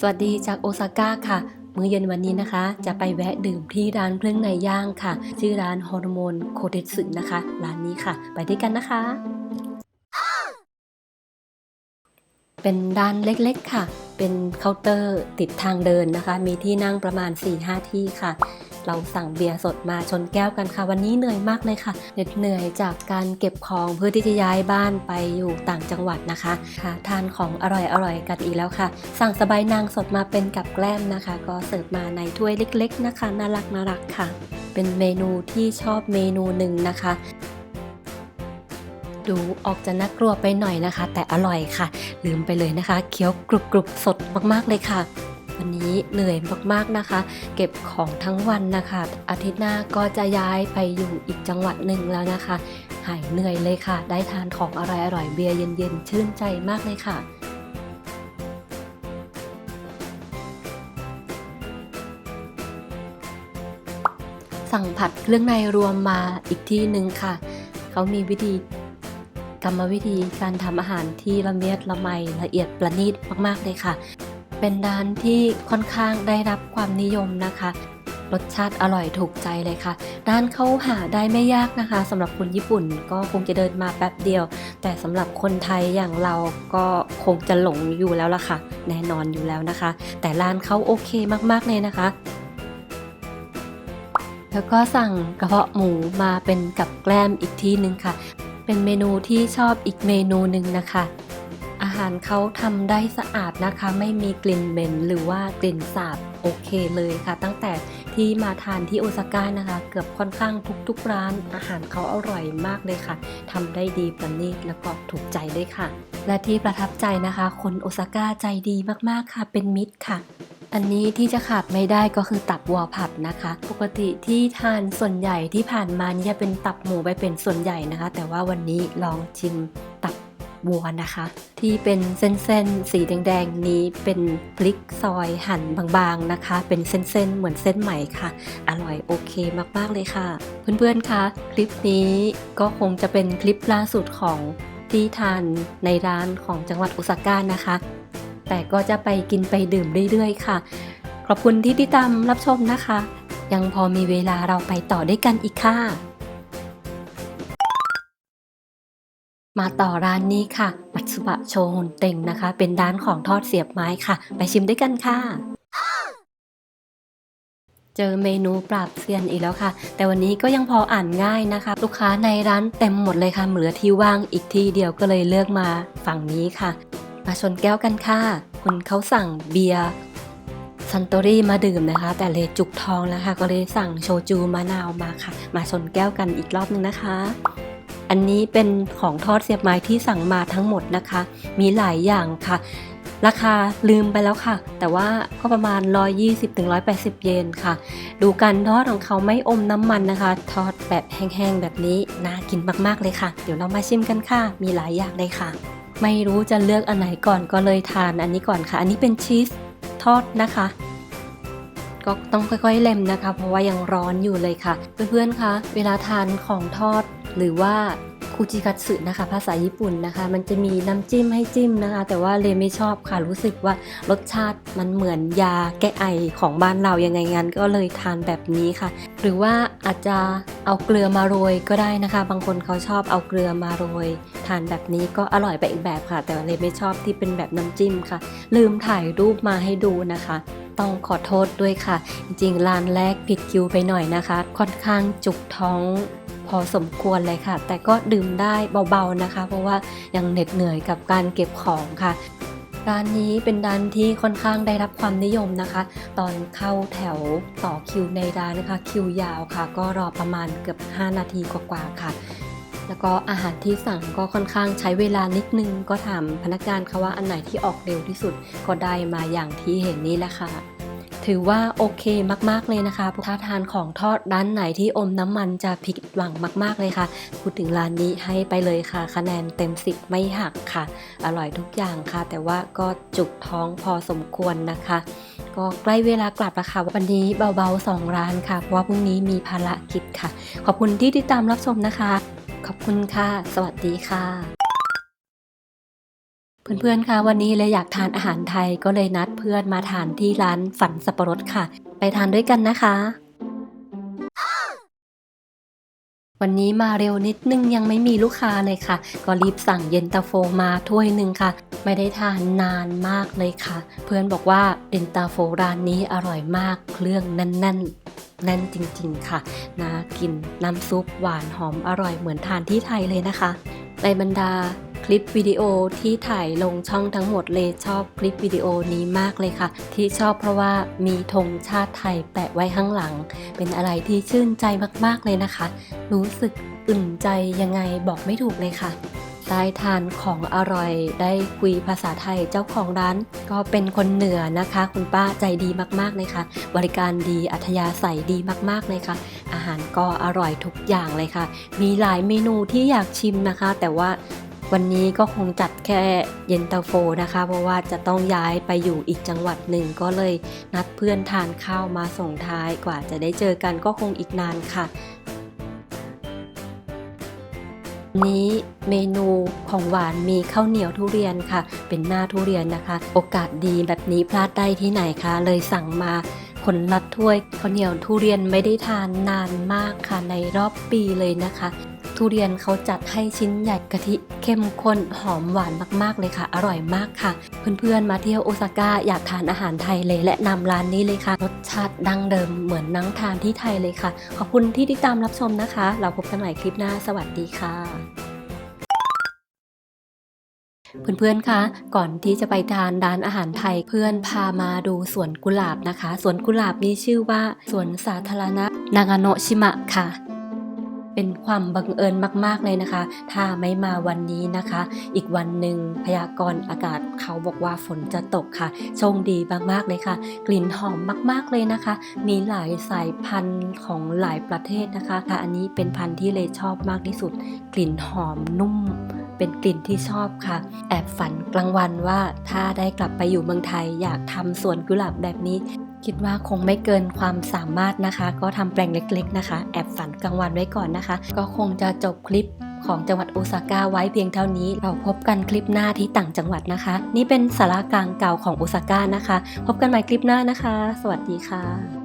สวัสดีจากโอซาก้าค่ะ มื้อเย็นวันนี้นะคะ จะไปแวะดื่มที่ร้านเครื่องในย่างค่ะ ชื่อร้านฮอร์โมนโคเดสึนะคะ ร้านนี้ค่ะ ไปด้วยกันนะคะ เป็นร้านเล็กๆค่ะ เป็นเคาน์เตอร์ติดทางเดินนะคะ มีที่นั่งประมาณ 4-5 ที่ค่ะ เราสั่งเบียร์สดมาชนแก้วกันค่ะ วันนี้เหนื่อยมากเลยค่ะเหน็ดเหนื่อยจากการเก็บของเพื่อที่จะย้ายบ้านไปอยู่ต่างจังหวัดนะคะค่ะทานของอร่อยๆกันอีกแล้วค่ะ สั่งสบายนางสดมาเป็นกับแกล้มนะคะ ก็เสิร์ฟมาในถ้วยเล็ก ๆ นะคะ น่ารักน่ารักค่ะ เป็นเมนูที่ชอบเมนูหนึ่งนะคะ ดูออกจะน่ากลัวไปหน่อยนะคะ แต่อร่อยค่ะ ลืมไปเลยนะคะเคี้ยวกรุบกรุบสดมากๆเลยค่ะ วันนี้เหนื่อยมากๆนะคะ เก็บของทั้งวันนะคะ อาทิตย์หน้าก็จะย้ายไปอยู่อีกจังหวัดหนึ่งแล้วนะคะ หายเหนื่อยเลยค่ะ ได้ทานของอร่อยๆเบียร์เย็นๆชื่นใจมากเลยค่ะสั่งผัดเครื่องในรวมมาอีกที่หนึ่งค่ะ เขามีวิธี รรมวิธีการทำอาหารที่ละเมียดละไมละเอียดประณีตมากๆเลยค่ะ เป็นร้านที่ค่อนข้างได้รับความนิยมนะคะ รสชาติอร่อยถูกใจเลยค่ะ ร้านเขาหาได้ไม่ยากนะคะสำหรับคนญี่ปุ่นก็คงจะเดินมาแป๊บเดียว แต่สำหรับคนไทยอย่างเราก็คงจะหลงอยู่แล้วล่ะค่ะ แน่นอนอยู่แล้วนะคะ แต่ร้านเขาโอเคมากๆเลยนะคะแล้วก็สั่งกระเพาะหมูมาเป็นกับแกล้มอีกที่หนึ่งค่ะ เป็นเมนูที่ชอบอีกเมนูหนึ่งนะคะ อาหารเขาทำได้สะอาดนะคะ ไม่มีกลิ่นเหม็นหรือว่ากลิ่นสาบโอเคเลยค่ะ ตั้งแต่ที่มาทานที่โอซาก้านะคะ เกือบค่อนข้างทุกๆร้าน อาหารเขาอร่อยมากเลยค่ะทำได้ดีประณีตแล้วก็ถูกใจด้วยค่ะ และที่ประทับใจนะคะ คนโอซาก้าใจดีมากๆค่ะ เป็นมิตรค่ะ อันนี้ที่จะขาดไม่ได้ก็คือตับวัวผัดนะคะ ปกติที่ทานส่วนใหญ่ที่ผ่านมานี่จะเป็นตับหมูไปเป็นส่วนใหญ่นะคะ แต่ว่าวันนี้ลองชิมตับวัวนะคะ ที่เป็นเส้นๆสีแดงๆนี้เป็นพริกซอยหั่นบางๆนะคะ เป็นเส้นๆเหมือนเส้นไหมค่ะ อร่อยโอเคมากๆเลยค่ะ เพื่อนๆคะคลิปนี้ก็คงจะเป็นคลิปล่าสุดของที่ทานในร้านของจังหวัดโอซาก้านะคะ แต่ก็จะไปกินไปดื่มเรื่อยๆ ค่ะ ขอบคุณที่ติดตามรับชมนะคะ ยังพอมีเวลาเราไปต่อด้วยกันอีกค่ะ มาต่อร้านนี้ค่ะ มัตสึบะโชฮุนเต็งนะคะ เป็นร้านของทอดเสียบไม้ค่ะ ไปชิมด้วยกันค่ะเจอเมนูปราบเซียนอีกแล้วค่ะ แต่วันนี้ก็ยังพออ่านง่ายนะคะ ลูกค้าในร้านเต็มหมดเลยค่ะเหลือที่ว่างอีกที่เดียวก็เลยเลือกมาฝั่งนี้ค่ะ มาชนแก้วกันค่ะ คุณเขาสั่งเบียร์ซันโตรี่มาดื่มนะคะ แต่เลยจุกทองแล้วค่ะก็เลยสั่งโชจูมะนาวมาค่ะ มาชนแก้วกันอีกรอบนึงนะคะ อันนี้เป็นของทอดเสียบไม้ที่สั่งมาทั้งหมดนะคะ มีหลายอย่างค่ะ ราคาลืมไปแล้วค่ะ แต่ว่าก็ประมาณ 120-180 เยนค่ะ ดูการทอดของเขาไม่อมน้ำมันนะคะ ทอดแบบแห้งๆแบบนี้น่ากินมากๆเลยค่ะ เดี๋ยวเรามาชิมกันค่ะ มีหลายอย่างเลยค่ะ ไม่รู้จะเลือกอันไหนก่อนก็เลยทานอันนี้ก่อนค่ะ อันนี้เป็นชีสทอดนะคะ ก็ต้องค่อยๆเล็มนะคะ เพราะว่ายังร้อนอยู่เลยค่ะ เพื่อนๆคะเวลาทานของทอดหรือว่า คูจิคัตสึนะคะ ภาษาญี่ปุ่นนะคะ มันจะมีน้ำจิ้มให้จิ้มนะคะ แต่ว่าเลไม่ชอบค่ะรู้สึกว่ารสชาติมันเหมือนยาแก้ไอของบ้านเรายังไงงั้นก็เลยทานแบบนี้ค่ะ หรือว่าอาจจะเอาเกลือมาโรยก็ได้นะคะ บางคนเขาชอบเอาเกลือมาโรย ทานแบบนี้ก็อร่อยไปอีกแบบค่ะ แต่เลยไม่ชอบที่เป็นแบบน้ำจิ้มค่ะ ลืมถ่ายรูปมาให้ดูนะคะ ต้องขอโทษด้วยค่ะ จริงๆร้านแรกผิดคิวไปหน่อยนะคะ ค่อนข้างจุกท้องพอสมควรเลยค่ะ แต่ก็ดื่มได้เบาๆนะคะ เพราะว่ายังเหน็ดเหนื่อยกับการเก็บของค่ะร้านนี้เป็นร้านที่ค่อนข้างได้รับความนิยมนะคะ ตอนเข้าแถวต่อคิวในร้านนะคะ คิวยาวค่ะ ก็รอประมาณเกือบ 5 นาทีกว่าๆค่ะ แล้วก็อาหารที่สั่งก็ค่อนข้างใช้เวลานิดนึง ก็ถามพนักงานค่ะว่าอันไหนที่ออกเร็วที่สุดก็ได้มาอย่างที่เห็นนี่แหละค่ะถือว่าโอเคมากๆเลยนะคะถ้าทานของทอดร้านไหนที่อมน้ำมันจะผิดหวังมาก ๆเลยค่ะ พูดถึงร้านนี้ให้ไปเลยค่ะ คะแนนเต็ม10ไม่หักค่ะ อร่อยทุกอย่างค่ะ แต่ว่าก็จุกท้องพอสมควรนะคะ ก็ใกล้เวลากลับแล้วค่ะ วันนี้เบาๆ 2 ร้านค่ะ เพราะว่าพรุ่งนี้มีภารกิจค่ะ ขอบคุณที่ติดตามรับชมนะคะ ขอบคุณค่ะ สวัสดีค่ะ เพื่อนๆคะวันนี้เลยอยากทานอาหารไทยก็เลยนัดเพื่อนมาทานที่ร้านฝันสับปะรดค่ะ ไปทานด้วยกันนะคะ วันนี้มาเร็วนิดนึงยังไม่มีลูกค้าเลยค่ะ ก็รีบสั่งเย็นตาโฟมาถ้วยหนึ่งค่ะ ไม่ได้ทานนานมากเลยค่ะ เพื่อนบอกว่าเย็นตาโฟร้านนี้อร่อยมากเครื่องแน่นๆแน่นจริงๆค่ะน่ากินน้ำซุปหวานหอมอร่อยเหมือนทานที่ไทยเลยนะคะ ในบรรดา คลิปวิดีโอที่ถ่ายลงช่องทั้งหมดเลยชอบคลิปวิดีโอนี้มากเลยค่ะ ที่ชอบเพราะว่ามีธงชาติไทยแปะไว้ข้างหลัง เป็นอะไรที่ชื่นใจมากๆเลยนะคะ รู้สึกอุ่นใจยังไงบอกไม่ถูกเลยค่ะได้ทานของอร่อยได้คุยภาษาไทยเจ้าของร้าน ก็เป็นคนเหนือนะคะ คุณป้าใจดีมากๆเลยค่ะ บริการดีอัธยาศัยดีมากๆเลยค่ะ อาหารก็อร่อยทุกอย่างเลยค่ะ มีหลายเมนูที่อยากชิมนะคะ แต่ว่า วันนี้ก็คงจัดแค่เย็นตาโฟนะคะ เพราะว่าจะต้องย้ายไปอยู่อีกจังหวัดหนึ่งก็เลยนัดเพื่อนทานข้าวมาส่งท้ายกว่าจะได้เจอกันก็คงอีกนานค่ะ นี้เมนูของหวานมีข้าวเหนียวทุเรียนค่ะ เป็นหน้าทุเรียนนะคะ โอกาสดีแบบนี้พลาดได้ที่ไหนคะ เลยสั่งมาคนละถ้วยข้าวเหนียวทุเรียนไม่ได้ทานนานมากค่ะในรอบปีเลยนะคะ ทุเรียนเขาจัดให้ชิ้นใหญ่กะทิเข้มข้นหอมหวานมากๆเลยค่ะ อร่อยมากค่ะ เพื่อนๆมาเที่ยวโอซาก้าอยากทานอาหารไทยเลยและนำร้านนี้เลยค่ะ รสชาติดั้งเดิมเหมือนนั่งทานที่ไทยเลยค่ะ ขอบคุณที่ติดตามรับชมนะคะ เราพบกันใหม่คลิปหน้าสวัสดีค่ะเพื่อนๆ คะ ก่อนที่จะไปทานร้านอาหารไทย เพื่อนพามาดูสวนกุหลาบนะคะ สวนกุหลาบมีชื่อว่าสวนสาธารณะนางาโนชิมะค่ะ เป็นความบังเอิญมากๆเลยนะคะ ถ้าไม่มาวันนี้นะคะ อีกวันหนึ่งพยากรณ์อากาศเขาบอกว่าฝนจะตกค่ะโชคดีมากๆเลยค่ะ กลิ่นหอมมากๆเลยนะคะ มีหลายสายพันธุ์ของหลายประเทศนะคะค่ะอันนี้เป็นพันธุ์ที่เลยชอบมากที่สุด กลิ่นหอมนุ่มเป็นกลิ่นที่ชอบค่ะ แอบฝันกลางวันว่าถ้าได้กลับไปอยู่เมืองไทยอยากทำสวนกุหลาบแบบนี้ คิดว่าคงไม่เกินความสามารถนะคะ ก็ทำแปลงเล็ก ๆ นะคะ แอบฝันกลางวันไว้ก่อนนะคะ ก็คงจะจบคลิปของจังหวัดโอซาก้าไว้เพียงเท่านี้ เราพบกันคลิปหน้าที่ต่างจังหวัดนะคะ นี่เป็นสารากลางเก่าของโอซาก้านะคะ พบกันใหม่คลิปหน้านะคะ สวัสดีค่ะ